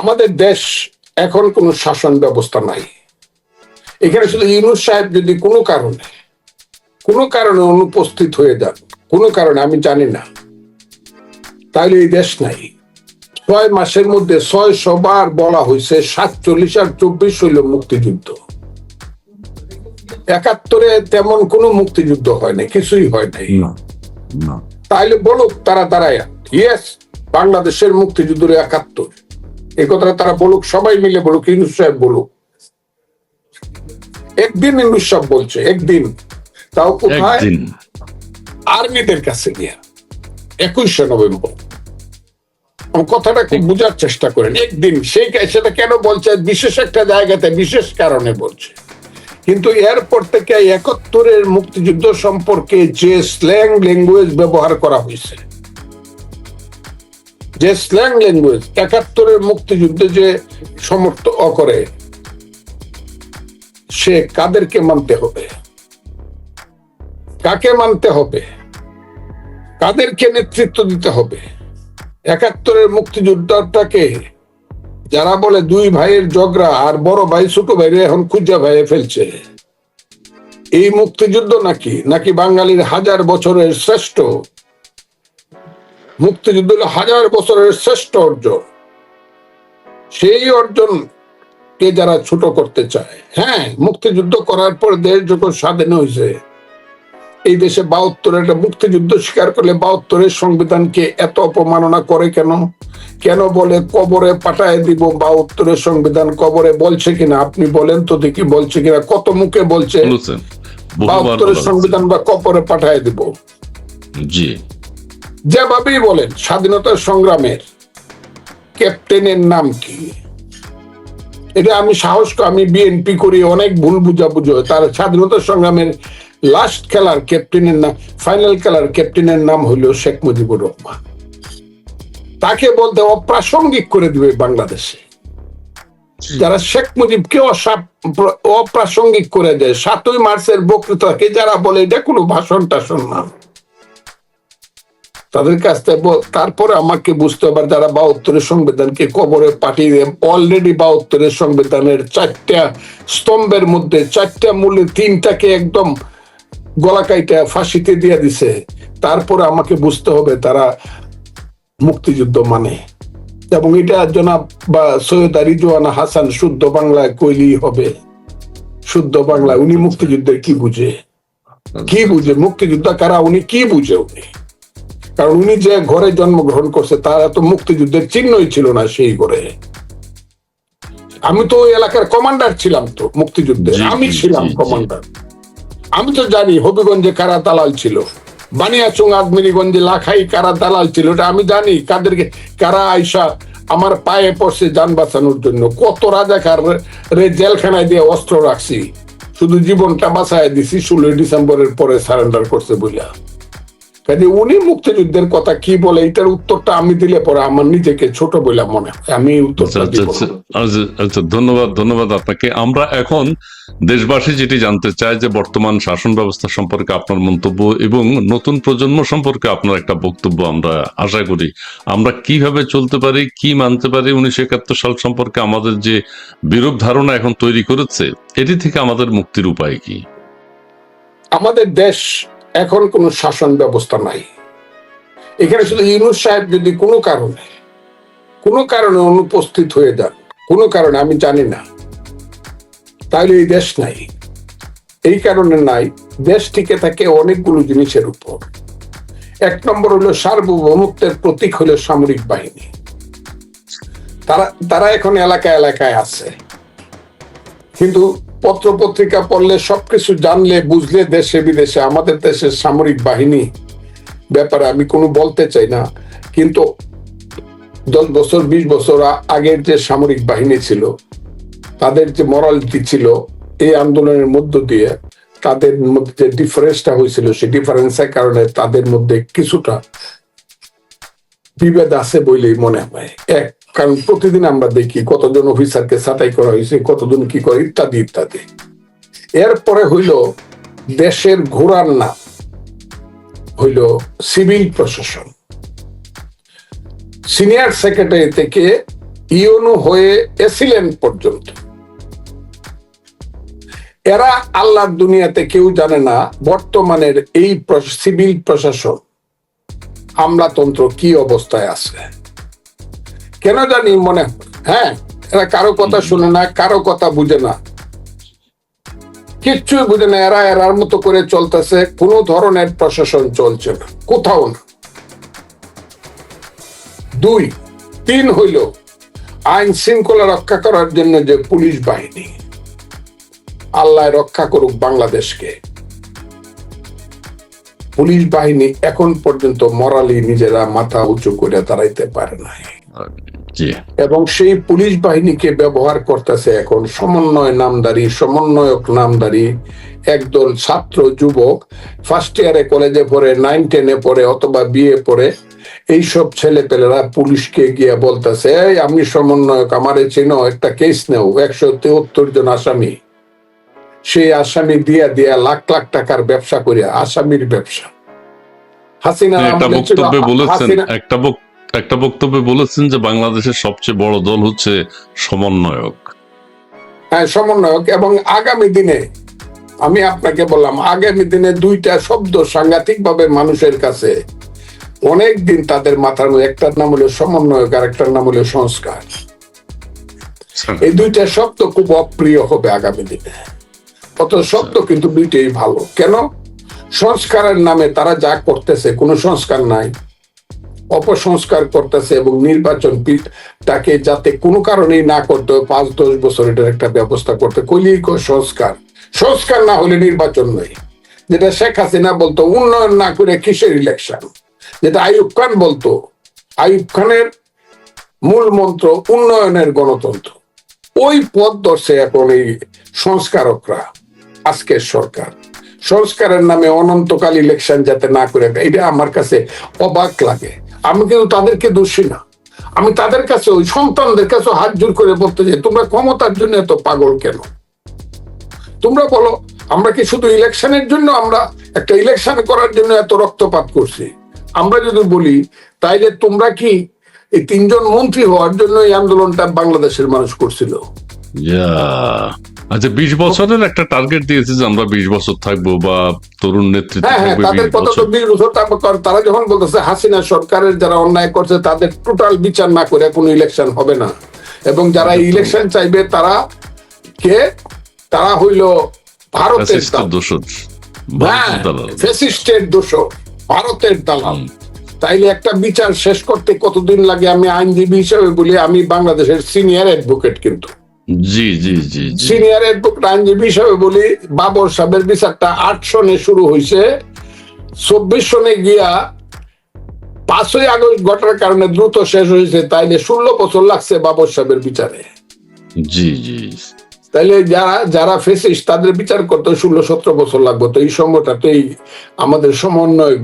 আমাদের দেশ এখন কোনো শাসন ব্যবস্থা নাই। এখানে শুধু ইউনুস সাহেব যদি কোনো কারণে কোনো কারণে অনুপস্থিত হয়ে যান কোনো কারণে আমি জানি না। তাহলে এই দেশ নাই। ছয় মাসের মধ্যে ছয় বার বলা হয়েছে সাতচল্লিশ আর চব্বিশ হইল মুক্তিযুদ্ধ। একাত্তরে তেমন কোনো মুক্তিযুদ্ধ হয় নাই কিছুই হয় নাই। না না। তাইলে বলুক তারা দাঁড়ায়। ইয়েস বাংলাদেশের মুক্তিযুদ্ধ একাত্তর। এই কথাটা তারা বলুক সবাই মিলে বলুক ইউনুস সাহেব বলুক। একদিন ইউনুস সাহেব বলছে একদিন। তাও কোথায়? আর্মিদের কাছে নিয়ে একুশে নভেম্বর। কথাটা খুব বোঝার চেষ্টা করেন একদিন। সেই সেটা কেন বলছে? বিশেষ একটা জায়গাতে বিশেষ কারণে বলছে। কিন্তু এরপর থেকে একাত্তরের মুক্তিযুদ্ধ সম্পর্কে যে স্ল্যাং ল্যাঙ্গুয়েজ ব্যবহার করা হয়েছে যে স্ল্যাং ল্যাঙ্গুয়েজ একাত্তরের মুক্তিযুদ্ধে যে সমর্থ করে, সে কাদেরকে মানতে হবে? কাকে মানতে হবে? কাদেরকে নেতৃত্ব দিতে হবে? একাত্তরের মুক্তিযোদ্ধাটাকে, যারা বলে দুই ভাইয়ের ঝগড়া আর বড় ভাই, ছোট ভাইরে এখন খুঁজা ভাইয়ে ফেলছে। এই মুক্তিযুদ্ধ নাকি? নাকি বাঙালির হাজার বছরের শ্রেষ্ঠ মুক্তিযুদ্ধ হলো হাজার বছরের শ্রেষ্ঠ অর্জন। সেই অর্জন কে যারা ছোট করতে চায়। হ্যাঁ মুক্তিযুদ্ধ করার পর দেশ যখন স্বাধীন হয়েছে এই দেশে বাহাত্তরের একটা মুক্তিযুদ্ধ স্বীকার করলে বাহাত্তরের সংবিধানকে এত অপমাননা করে কেন? কেন বলে কবরে পাঠায় দিব বাহাত্তরের সংবিধান? কবরে বলছে কিনা? আপনি বলেন তো দেখি বলছে কিনা? কত মুখে বলছে? বাহাত্তরের সংবিধান বা কবরে পাঠায় দিব। জি। যেভাবেই বলেন স্বাধীনতা সংগ্রামের ক্যাপ্টেনের নাম কি? এটা আমি সাহস আমি বিএনপি করি অনেক ভুল বুঝাবুঝি তার স্বাধীনতা সংগ্রামের লাস্ট খেলার ক্যাপ্টেনের নাম ফাইনাল খেলার ক্যাপ্টেনের নাম হলো শেখ মুজিবুর রহমান। তাকে বলতে অপ্রাসঙ্গিক করে দিবে বাংলাদেশে। যারা শেখ মুজিবকে অপ্রাসঙ্গিক করে দেয় সাতই মার্চের বক্তৃতাকে যারা বলে এটা কোনো ভাষণ টাষণ না। তাদের কাছ থেকে তারপরে আমাকে বুঝতে হবে যারা বাহাত্তরের সংবিধানকে কবরে পাঠিয়ে দিয়ে অলরেডি বাহাত্তরের সংবিধানের চারটা স্তম্ভের মধ্যে চারটা মূলে তিনটাকে একদম গলা কাইটা ফাঁসিতে দিয়ে দিছে। তারপরে আমাকে বুঝতে হবে তারা মুক্তিযুদ্ধ মানে। এবং এটা জনাব, বা সৈয়দ রিজওয়ানা হাসান শুদ্ধ বাংলায় কইলেই হবে। শুদ্ধ বাংলা উনি মুক্তিযুদ্ধের কি বুঝে? কি বুঝে? মুক্তিযুদ্ধ কারা? উনি কি বুঝে উনি? কারণ উনি যে ঘরে জন্মগ্রহণ করছে তার এত মুক্তিযুদ্ধের চিহ্নই ছিল না সেই ঘরে। আমি তো ওই এলাকার কমান্ডার ছিলাম তো মুক্তিযুদ্ধে। আমি ছিলাম। কমান্ডার আমি তো জানি হবিগঞ্জে কারা দালাল ছিল। বানিয়াচুং আদমিরিগঞ্জে লাখাই কারা দালাল ছিল এটা আমি জানি। কাদেরকে কারা আইসা আমার পায়ে পড়ছে যান বাঁচানোর জন্য। কত রাজাকার রে জেলখানায় দিয়ে অস্ত্র রাখছি। শুধু জীবনটা বাঁচায় দিছি ষোলোই ডিসেম্বরের পরে সারেন্ডার করছে বলিয়া কাজে উনি মুক্তিযুদ্ধের কথা কি বলে এটার উত্তরটা আমি দিলে পরে আমার নিজেকে ছোট বলে মনে হয়। আমি আচ্ছা উত্তরটা আচ্ছা আচ্ছা। আচ্ছা, আচ্ছা ধন্যবাদ ধন্যবাদ আপনাকে। আমরা এখন দেশবাসী যেটি জানতে চায় যে বর্তমান শাসন ব্যবস্থা সম্পর্কে আপনার মন্তব্য এবং নতুন প্রজন্ম সম্পর্কে আপনার একটা বক্তব্য আমরা আশা করি। আমরা কীভাবে চলতে পারি কি মানতে পারি উনিশশো একাত্তর সাল সম্পর্কে আমাদের যে বিরূপ ধারণা এখন তৈরি করেছে এটি থেকে আমাদের মুক্তির উপায় কি? আমাদের দেশ এখন কোনো শাসন ব্যবস্থা নাই। এখানে শুধু ইউনুস সাহেব যদি কোনো কারণে কোনো কারণে অনুপস্থিত হয়ে যান, কোনো কারণে, আমি জানি না। তাহলে এই দেশ নাই। এই কারণে নাই, দেশ টিকে থাকে অনেকগুলো জিনিসের উপর। এক নম্বর হলো সার্বভৌমত্বের প্রতীক হলো সামরিক বাহিনী। তারা তারা এখন এলাকায় এলাকায় আছে। কিন্তু পত্র পত্রিকা পড়লে সবকিছু জানলে, বুঝলে দেশে বিদেশে, আমাদের দেশের সামরিক বাহিনী ব্যাপারে আমি কোনো বলতে চাই না। কিন্তু দশ বছর, বিশ বছর আগের যে সামরিক বাহিনী ছিল, তাদের যে মরালিটি ছিল, এই আন্দোলনের মধ্য দিয়ে তাদের মধ্যে যে ডিফারেন্সটা হয়েছিল, সেই ডিফারেন্সের কারণে তাদের মধ্যে কিছুটা বিভেদ আছে বলেই মনে হয়। এক কারণ প্রতিদিন আমরা দেখি কতজন অফিসারকে ছাঁটাই করা হয়েছে, কতজন কি করে, ইত্যাদি ইত্যাদি। এরপরে হইল দেশের ঘোরার নাম, হইল সিভিল প্রশাসন। সিনিয়র সেক্রেটারি থেকে ইউনু হয়ে এসিলেন পর্যন্ত। এরা আল্লাহর দুনিয়াতে কেউ জানে না বর্তমানের এই সিভিল প্রশাসন, আমলাতন্ত্র কি অবস্থায় আছে। কেন জানি মনে হ্যাঁ? এরা কারও কথা শুনে না, কারও কথা বুঝে না। কিচ্ছুই বুঝে না, এরা এরার মতো করে চলতেছে, কোনো ধরনের প্রশাসন চলছে না, কোথাও না। দুই, তিন হইল আইন শৃঙ্খলা রক্ষা করার জন্য যে পুলিশ বাহিনী, আল্লাহ রক্ষা করুক বাংলাদেশকে। পুলিশ বাহিনী এখন পর্যন্ত মরালি নিজেরা মাথা উঁচু করে দাঁড়াইতে পারে নাই। এবং সেই পুলিশ বাহিনীকে ব্যবহার করতেছে এখন। সমন্বয় নামদারি সমন্বয়ক নামদারি একদল ছাত্র যুবক ফার্স্ট ইয়ারে কলেজে পড়ে নাইন টেনে পড়ে অথবা বিয়ে পড়ে এইসব ছেলে পেলেরা পুলিশকে গিয়ে বলতেছে আমি সমন্বয়ক আমারে চেনো একটা কেস নেও একশো তেহত্তর জন আসামি। সেই আসামি দিয়া দিয়া লাখ লাখ টাকার ব্যবসা করিয়া আসামির ব্যবসা। হাসিনা একটা বক্তব্যে বলেছেন একটা একটা বক্তব্যে বলেছেন যে বাংলাদেশের সবচেয়ে বড় দল হচ্ছে সমন্বয়ক। হ্যাঁ সমন্বয়ক। এবং আগামী দিনে, আমি আপনাকে বললাম, আগামী দিনে দুইটা শব্দ সাংঘাতিক ভাবে মানুষের কাছে অনেক দিন তাদের মাথার মধ্যে, একটার নাম হলো সমন্বয়ক আর একটার নাম হলো সংস্কার। এই দুইটা শব্দ খুব অপ্রিয় হবে আগামী দিনে। কত শব্দ কিন্তু দুইটাই ভালো। কেন? সংস্কারের নামে তারা যা করতেছে, কোনো সংস্কার নাই। অপসংস্কার করতেছে এবং নির্বাচন তাকে যাতে কোনো কারণেই না করতে হয়, পাঁচ দশ বছর এটার একটা ব্যবস্থা করতে কইলেই কয় সংস্কার। সংস্কার না হলে নির্বাচন নয়। যেটা শেখ হাসিনা বলতো উন্নয়ন না করে কিসের ইলেকশন যেটা আইয়ুব খান বলতো আইয়ুব খানের মূল মন্ত্র উন্নয়নের গণতন্ত্র। ওই পথ ধরছে এখন এই সংস্কারকরা আজকের সরকার। সংস্কারের নামে অনন্তকাল ইলেকশন যাতে না করে এটা আমার কাছে অবাক লাগে। আমি কিন্তু তাদেরকে দোষী না। আমি তাদের কাছে, ওই সন্তানদের কাছে হাত জোর করে বলতে চাই, তোমরা ক্ষমতার জন্য এত পাগল কেন? তোমরা বলো, আমরা কি শুধু ইলেকশনের জন্য আমরা একটা ইলেকশন করার জন্য এত রক্তপাত করছি? আমরা যদি বলি, তাইলে তোমরা কি এই তিনজন মন্ত্রী হওয়ার জন্য এই আন্দোলনটা বাংলাদেশের মানুষ করছিল? আচ্ছা বিশ বছরের একটা টার্গেট দিয়েছে যে আমরা বিশ বছর থাকব বা তরুণ নেতৃত্ব হ্যাঁ হ্যাঁ থাকবে তাদের কথা তো বিশ বছর তারপর তারা যখন বলতেছে হাসিনা সরকারের যারা অন্যায় করছে তাদের টোটাল বিচার না করে কোনো ইলেকশন হবে না। এবং যারা ইলেকশন চাইবে তারা কে? তারা হইল ভারতের। দোষর। হ্যাঁ দালাল। দোষ ভারতের দালাল। তাইলে একটা বিচার শেষ করতে কতদিন লাগে? আমি আইনজীবী হিসেবে বলি আমি বাংলাদেশের সিনিয়র অ্যাডভোকেট কিন্তু। জি জি জি জি। সিনিয়র অ্যাডভোকেট আইনজীবী হিসেবে বলি বাবর সাহেবের বিচারটা আট সনে শুরু হয়েছে চব্বিশ সনে গিয়া পাঁচই আগস্ট ঘটার কারণে দ্রুত শেষ হয়েছে তাইলে ষোলো বছর লাগছে বাবর সাহেবের বিচারে। জি জি। তাইলে যারা যারা ফেসিস তাদের বিচার করতে ষোলো সতেরো বছর লাগবে। তো এই সময়টা তো এই আমাদের সমন্বয়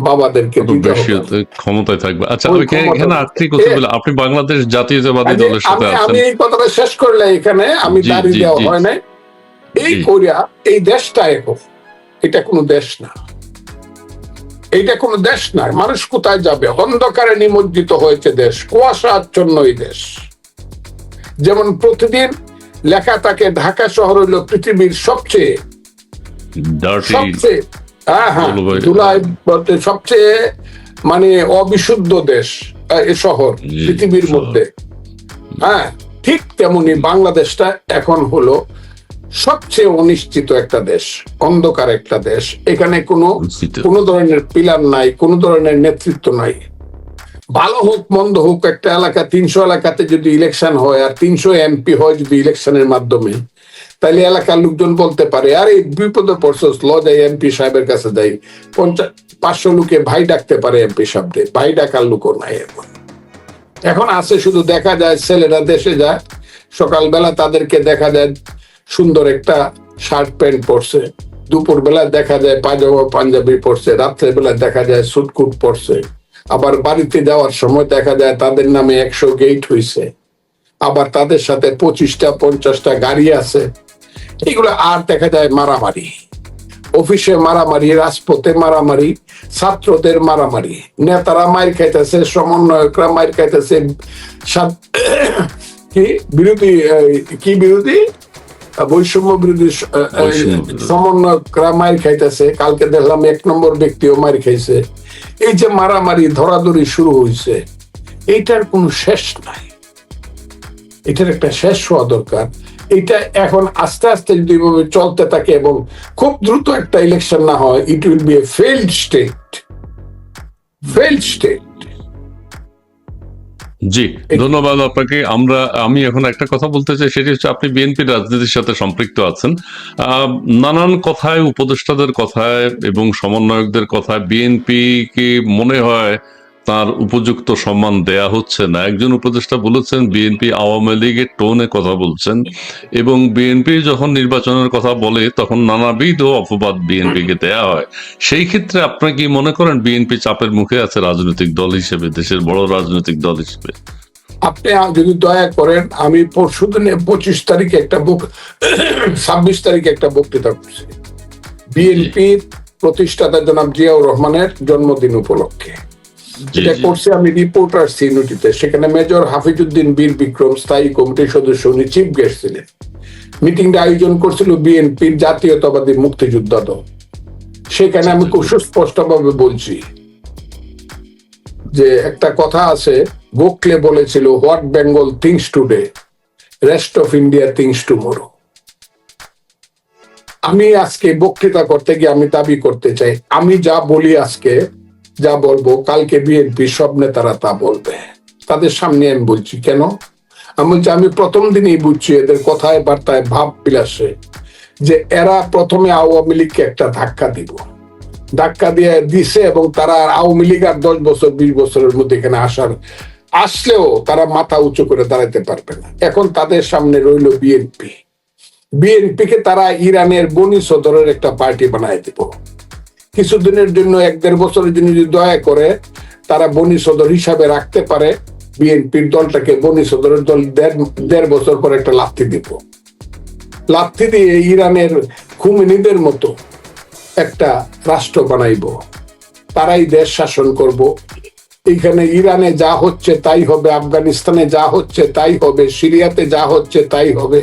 বাবাদেরকে ক্ষমতায় থাকবে। আচ্ছা এখানে- আরেকটি কথা বলে। আপনি বাংলাদেশ জাতীয়তাবাদী দলের সাথে আছেন। আমি এই কথাটা শেষ করলে এখানে আমি দাঁড়িয়ে দেওয়া হয় নাই। এই কোরিয়া এই দেশটা এখন এটা কোনো দেশ না। এইটা কোনো দেশ না। মানুষ কোথায় যাবে? অন্ধকারে নিমজ্জিত হয়েছে দেশ কুয়াশা আচ্ছন্ন এই দেশ। যেমন প্রতিদিন লেখা থাকে ঢাকা শহর হলো পৃথিবীর সবচেয়ে সবচেয়ে হ্যাঁ হ্যাঁ। জুলাই সবচেয়ে মানে অবিশুদ্ধ দেশ শহর পৃথিবীর মধ্যে। হ্যাঁ ঠিক তেমনি বাংলাদেশটা এখন হলো সবচেয়ে অনিশ্চিত একটা দেশ অন্ধকার একটা দেশ। এখানে কোনো কোনো ধরনের পিলার নাই কোনো ধরনের নেতৃত্ব নাই। ভালো হোক মন্দ হোক একটা এলাকা তিনশো এলাকাতে যদি ইলেকশন হয় আর তিনশো এমপি হয় যদি ইলেকশনের মাধ্যমে তাহলে এলাকার লোকজন বলতে পারে, আর আরে বিপদে পড়ছস ল যাই এমপি সাহেবের কাছে যাই। পঞ্চাশ পাঁচশো লোকে ভাই ডাকতে পারে এমপি সাহেবদের, ভাই ডাকার লোকও নাই এখন। এখন আছে শুধু দেখা যায়, ছেলেরা দেশে যায়, সকালবেলা তাদেরকে দেখা যায়, সুন্দর একটা শার্ট প্যান্ট পরছে। দুপুর বেলা দেখা যায় পাজামা পাঞ্জাবি পরছে রাত্রের বেলা দেখা যায় সুটকুট পরছে। আবার বাড়িতে যাওয়ার সময় দেখা যায় তাদের নামে একশো গেট হইছে। আবার তাদের সাথে পঁচিশটা, পঞ্চাশটা গাড়ি আছে। এগুলো আর দেখা যায় মারামারি। অফিসে মারামারি রাজপথে মারামারি ছাত্রদের মারামারি। নেতারা মার খাইতেছে সমন্বয়করা মার খাইতেছে। কি বিরোধী কি বিরোধী? বৈষম্য বিরোধী সমন্বয়করা মার খাইতেছে। কালকে দেখলাম এক নম্বর ব্যক্তিও মার খাইছে। এই যে মারামারি ধরাধরি শুরু হয়েছে এইটার কোনো শেষ নাই। এটার একটা শেষ হওয়া দরকার। এটা এখন আস্তে আস্তে যদি এভাবে চলতে থাকে এবং খুব দ্রুত একটা ইলেকশন না হয় it will be a failed state failed state জি ধন্যবাদ আপনাকে। আমরা আমি এখন একটা কথা বলতে চাই সেটি হচ্ছে আপনি বিএনপি রাজনীতির সাথে সম্পৃক্ত আছেন। আহ, নানান কথায় উপদেষ্টাদের কথায় এবং সমন্বয়কদের কথায় বিএনপি কি মনে হয় তার উপযুক্ত সম্মান দেয়া হচ্ছে না। একজন উপদেষ্টা বলেছেন বিএনপি আওয়ামী লীগের টোনে কথা বলছেন এবং বিএনপি যখন নির্বাচনের কথা বলে তখন নানাবিধ অপবাদ বিএনপিকে দেয়া হয়। সেই ক্ষেত্রে আপনি কি মনে করেন বিএনপি চাপের মুখে আছে রাজনৈতিক দল হিসেবে দেশের বড় রাজনৈতিক দল হিসেবে? আপনি যদি দয়া করেন আমি পরশু দিনে পঁচিশ তারিখে একটা বুক ছাব্বিশ তারিখে একটা বক্তৃতা করছি। বিএনপি প্রতিষ্ঠাতা জনাব জিয়াউর রহমানের জন্মদিন উপলক্ষে। জি। করছি আমি রিপোর্টার সিউনিটিতে সেখানে মেজর হাফিজউদ্দিন বীর বিক্রম স্থায়ী কমিটির সদস্য উনি চিফ গেস্ট ছিলেন। মিটিংটা আয়োজন করছিল বিএনপির জাতীয়তাবাদী মুক্তিযোদ্ধা দল। সেখানে আমি খুব সুস্পষ্টভাবে বলছি যে একটা কথা আছে গোখলে বলেছিল what Bengal thinks today rest of India thinks tomorrow আমি আজকে বক্তৃতা করতে গিয়ে আমি দাবি করতে চাই আমি যা বলি আজকে যা বলব, কালকে বিএনপি সব নেতারা তা বলবে। তাদের সামনে আমি বলছি, কেন? আমি বলছি, আমি প্রথম দিনই বুঝছি এদের কথায়, বার্তায় ভাব বিলাসে যে এরা প্রথমে আওয়ামী লীগকে একটা ধাক্কা দিব। ধাক্কা দিয়ে দিছে এবং তারা আওয়ামী লীগ আর দশ বছর, বিশ বছরের মধ্যে এখানে আসার, আসলেও তারা মাথা উঁচু করে দাঁড়াতে পারবে না। এখন তাদের সামনে রইল বিএনপি। বিএনপি কে তারা ইরানের বনি সদরের একটা পার্টি বানায় দিব। কিছুদিনের জন্য, এক দেড় বছরের জন্য যদি দয়া করে, তারা বনি সদর হিসাবে রাখতে পারে, বিএনপির দলটাকে বনি সদরের দল দেড় বছর পর একটা লাথি দিব। লাথি দিয়ে ইরানের খুমিনিদের মতো একটা রাষ্ট্র বানাইব। তারাই দেশ শাসন করব। এইখানে ইরানে যা হচ্ছে তাই হবে, আফগানিস্তানে যা হচ্ছে তাই হবে, সিরিয়াতে যা হচ্ছে তাই হবে।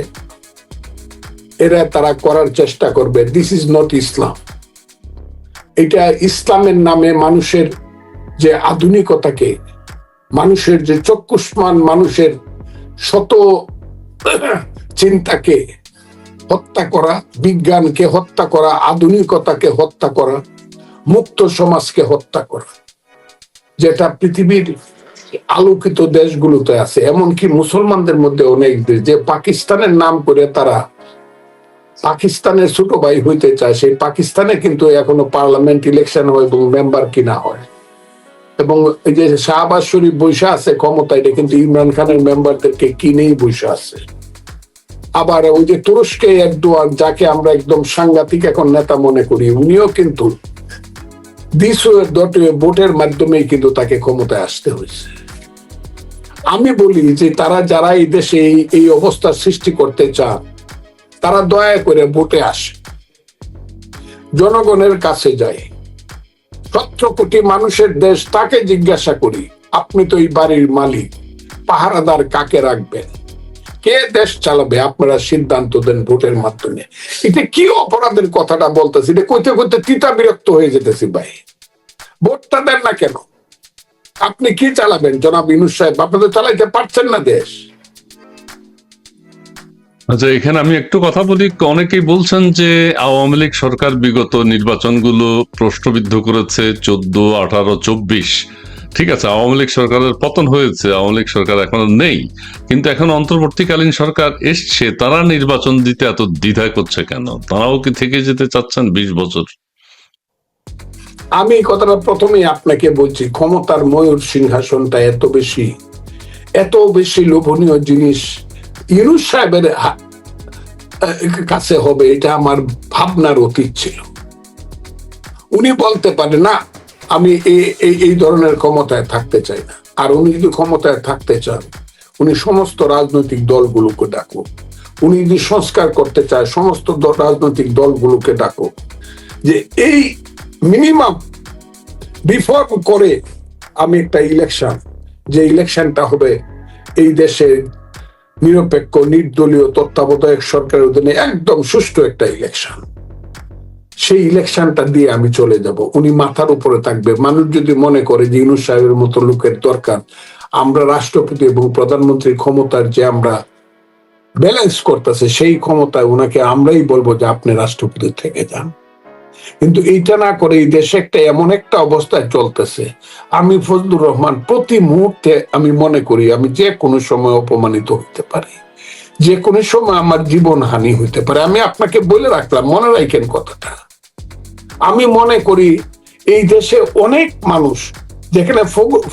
এরা তারা করার চেষ্টা করবে। দিস ইজ নট ইসলাম এটা ইসলামের নামে মানুষের যে আধুনিকতাকে, মানুষের যে চক্ষুষ্মান, মানুষের শত চিন্তাকে হত্যা করা, বিজ্ঞানকে হত্যা করা, আধুনিকতাকে হত্যা করা, মুক্ত সমাজকে হত্যা করা, যেটা পৃথিবীর আলোকিত দেশগুলোতে আছে। এমনকি মুসলমানদের মধ্যে অনেক দেশ, যে পাকিস্তানের নাম করে তারা পাকিস্তানের ছোট ভাই হইতে চায়, সেই পাকিস্তানে কিন্তু এখনও পার্লামেন্ট ইলেকশন হয় এবং মেম্বার কিনা হয়। এবং এই যে শাহবাজ শরীফ বৈশা আছে ক্ষমতা এটা কিন্তু ইমরান খানের মেম্বারদেরকে কিনেই বৈশা আছে। আবার ওই যে তুরস্কে এরদোয়ান, যাকে আমরা একদম সাংঘাতিক এখন নেতা মনে করি, উনিও কিন্তু ভোটের মাধ্যমেই কিন্তু তাকে ক্ষমতায় আসতে হয়েছে। আমি বলি যে তারা যারা এই দেশে এই এই অবস্থার সৃষ্টি করতে চান তারা দয়া করে ভোটে আসে। জনগণের কাছে যায় সতেরো কোটি মানুষের দেশ তাকে জিজ্ঞাসা করি, আপনি তো এই বাড়ির মালিক, পাহারাদার কাকে রাখবেন? কে দেশ চালাবে? আপনারা সিদ্ধান্ত দেন ভোটের মাধ্যমে। এটা কি অপরাধের কথাটা বলতেছি? এটা কইতে কইতে তিতা বিরক্ত হয়ে যেতেছি ভাই। ভোটটা দেন না কেন? আপনি কি চালাবেন? জনাব ইনুস সাহেব আপনাদের চালাইতে পারছেন না দেশ। আচ্ছা এখানে আমি একটু কথা বলি। অনেকেই বলছেন যে আওয়ামী লীগ সরকার বিগত নির্বাচনগুলো প্রশ্নবিদ্ধ করেছে চোদ্দ, আঠারো, চব্বিশ। ঠিক আছে, আওয়ামী লীগ সরকারের পতন হয়েছে, আওয়ামী লীগ সরকার এখন নেই। কিন্তু এখন অন্তর্বর্তীকালীন সরকার এসছে, তারা নির্বাচন দিতে এত দ্বিধা করছে কেন? তারাও কি থেকে যেতে চাচ্ছেন বিশ বছর? আমি কথাটা প্রথমেই আপনাকে বলছি, ক্ষমতার ময়ূর সিংহাসনটা এত বেশি এত বেশি লোভনীয় জিনিস ইউনুস সাহেবের কাছে হবে, এটা আমার ভাবনার অতীত ছিল। উনি বলতে পারে না, আমি এই- ধরনের ক্ষমতায় থাকতে চাই না। আর উনি যদি ক্ষমতায় থাকতে চান, উনি সমস্ত রাজনৈতিক দলগুলোকে ডাকুক। উনি যদি সংস্কার করতে চায়, সমস্ত রাজনৈতিক দলগুলোকে ডাকুক। যে এই মিনিমাম রিফর্ম করে আমি একটা ইলেকশন যে ইলেকশনটা হবে এই দেশে নিরপেক্ষ, নির্দলীয়, তত্ত্বাবধায়ক সরকারের অধীনে একদম সুষ্ঠু একটা ইলেকশন সেই ইলেকশনটা দিয়ে আমি চলে যাব। উনি মাথার উপরে থাকবে। মানুষ যদি মনে করে যে ইউনুস সাহেবের মতো লোকের দরকার, আমরা রাষ্ট্রপতি এবং প্রধানমন্ত্রীর ক্ষমতার যে আমরা ব্যালেন্স করতেছে, সেই ক্ষমতায় ওনাকে আমরাই বলব যে আপনি রাষ্ট্রপতি থেকে যান। কিন্তু এইটা না করে এই দেশে একটা এমন একটা অবস্থায় চলতেছে। আমি ফজলুর রহমান প্রতি মুহূর্তে আমি মনে করি আমি যে কোনো সময় অপমানিত হতে পারি। যে কোনো সময় আমার জীবন হানি হইতে পারে। আমি আপনাকে বলে রাখলাম, মনে রাখেন কথাটা। আমি মনে করি এই দেশে অনেক মানুষ, যেখানে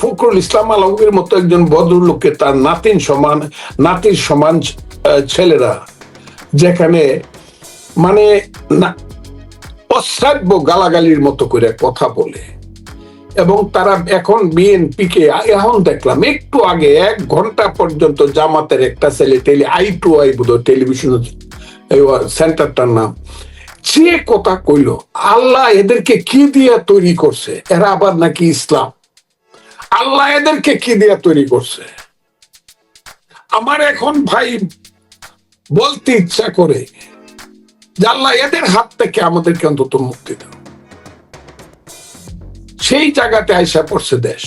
ফখরুল ইসলাম আলমগীর মতো একজন ভদ্রলোককে তার নাতিন সমান, নাতির সমান ছেলেরা, যেখানে মানে অশ্রাব্য গালাগালির মতো করে কথা বলে। এবং তারা এখন বিএনপি কে এখন দেখলাম, একটু আগে, এক ঘণ্টা পর্যন্ত জামাতের একটা ছেলে টেলি আই টু আই বোধ টেলিভিশন সেন্টারটার নাম। যে কথা কইল, আল্লাহ এদেরকে কি দিয়ে তৈরি করছে? এরা আবার নাকি ইসলাম। আল্লাহ এদেরকে কি দিয়ে তৈরি করছে? আমার এখন ভাই বলতে ইচ্ছা করে আল্লাহ এদের হাত থেকে আমাদেরকে অন্তত মুক্তি দাও। সেই জায়গাতে আইসা পড়ছে দেশ।